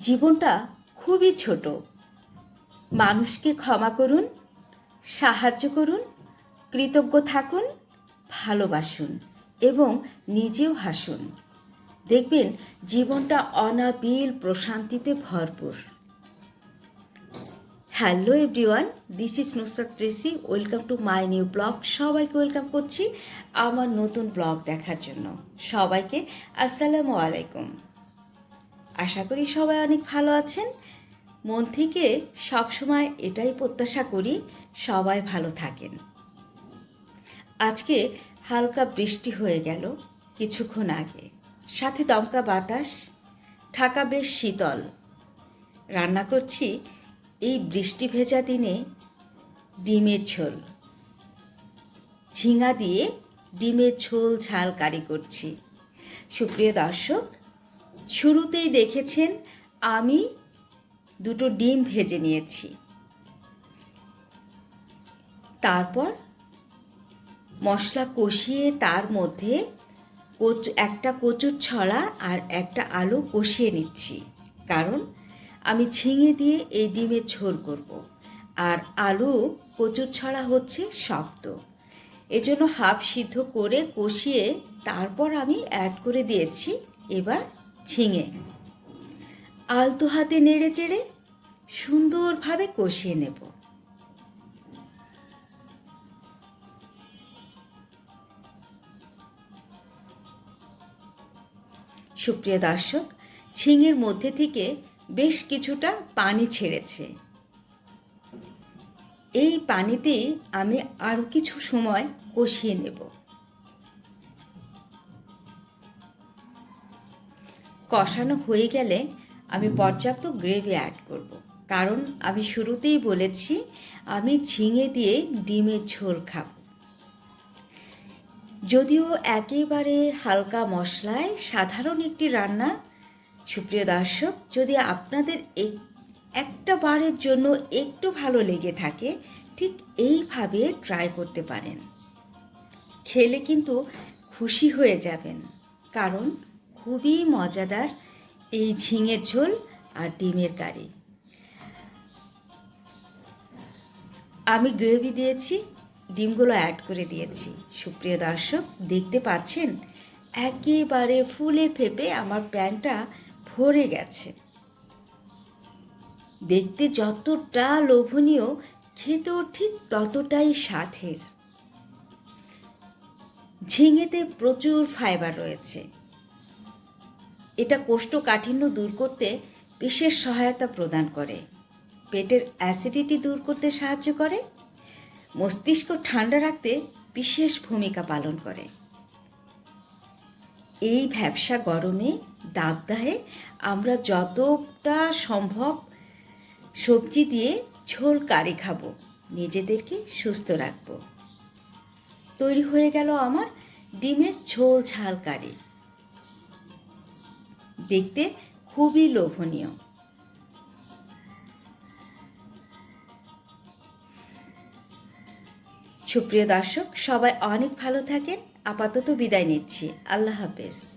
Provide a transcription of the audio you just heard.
জীবনটা খুবই ছোট। মানুষকে ক্ষমা করুন, সাহায্য করুন, কৃতজ্ঞ থাকুন, ভালোবাসুন এবং নিজেও হাসুন। দেখবেন জীবনটা অনাবিল প্রশান্তিতে ভরপুর। Hello everyone, this is Nusrat Tracy, welcome to my new blog. সবাইকে ওয়েলকাম করছি আমার নতুন ব্লগ দেখার জন্য। সবাইকে আসসালামু আলাইকুম। আশা করি সবাই অনেক ভালো আছেন। মন থেকে সবসময় এটাই প্রত্যাশা করি, সবাই ভালো থাকেন। আজকে হালকা বৃষ্টি হয়ে গেল কিছুক্ষণ আগে। সাথে দমকা বাতাস, ঢাকা বেশ শীতল। রান্না করছি এই বৃষ্টি ভেজা দিনে ডিমের ঝোল। ঝিঙা দিয়ে ডিমের ঝোল ঝাল কারি করছি। সুপ্রিয় দর্শক শুরুতেই দেখেছেন আমি দুটো ডিম ভেজে নিয়েছি। তারপর মশলা কষিয়ে তার মধ্যে কচু, একটা কচুর ছড়া আর একটা আলু কষিয়ে নিচ্ছি। কারণ আমি ঝিঙে দিয়ে এই ডিমের ঝোল করব। আর আলু কচুর ছড়া হচ্ছে শক্ত। এজন্য হাফ সিদ্ধ করে কষিয়ে তারপর আমি অ্যাড করে দিয়েছি। এবার ঝিঙে আলতো হাতে নেড়ে চেড়ে সুন্দরভাবে কষিয়ে নেব। সুপ্রিয় দর্শক ঝিঙের মধ্যে থেকে বেশ কিছুটা পানি ছেড়েছে। এই পানিতেই আমি আরও কিছু সময় কষিয়ে নেব। কষানো হয়ে গেলে আমি পর্যাপ্ত গ্রেভি অ্যাড করব। কারণ আমি শুরুতেই বলেছি, আমি ঝিঙে দিয়ে ডিমের ঝোল খাব। যদিও একেবারে হালকা মশলায় সাধারণ একটি রান্না, সুপ্রিয় দর্শক, যদি আপনাদের একটা বারের জন্য একটু ভালো লেগে থাকে, ঠিক এইভাবে ট্রাই করতে পারেন। খেলে কিন্তু খুশি হয়ে যাবেন। কারণ খুবই মজাদার এই ঝিঙের ঝোল আর ডিমের কারি। আমি গ্রেভি দিয়েছি, ডিমগুলো অ্যাড করে দিয়েছি। সুপ্রিয় দর্শক, দেখতে পাচ্ছেন, একেবারে ফুলে ফেপে আমার প্যানটা ভরে গেছে। দেখতে যতটা লোভনীয়, খেতেও ঠিক ততটাই স্বাদের। ঝিঙেতে প্রচুর ফাইবার রয়েছে। এটা কোষ্ঠকাঠিন্য দূর করতে বিশেষ সহায়তা প্রদান করে। পেটের অ্যাসিডিটি দূর করতে সাহায্য করে। মস্তিষ্ক ঠান্ডা রাখতে বিশেষ ভূমিকা পালন করে। এই ব্যবসা গরমে দাবদাহে আমরা যতটা সম্ভব সবজি দিয়ে ঝোল কারি খাব, নিজেদেরকে সুস্থ রাখব। তৈরি হয়ে গেল আমার ডিমের ঝোল ঝাল কারি। দেখতে খুবই লোভনীয়। সুপ্রিয় দর্শক সবাই অনেক ভালো থাকেন। আপাতত বিদায় নিচ্ছি। আল্লাহ হাফেজ।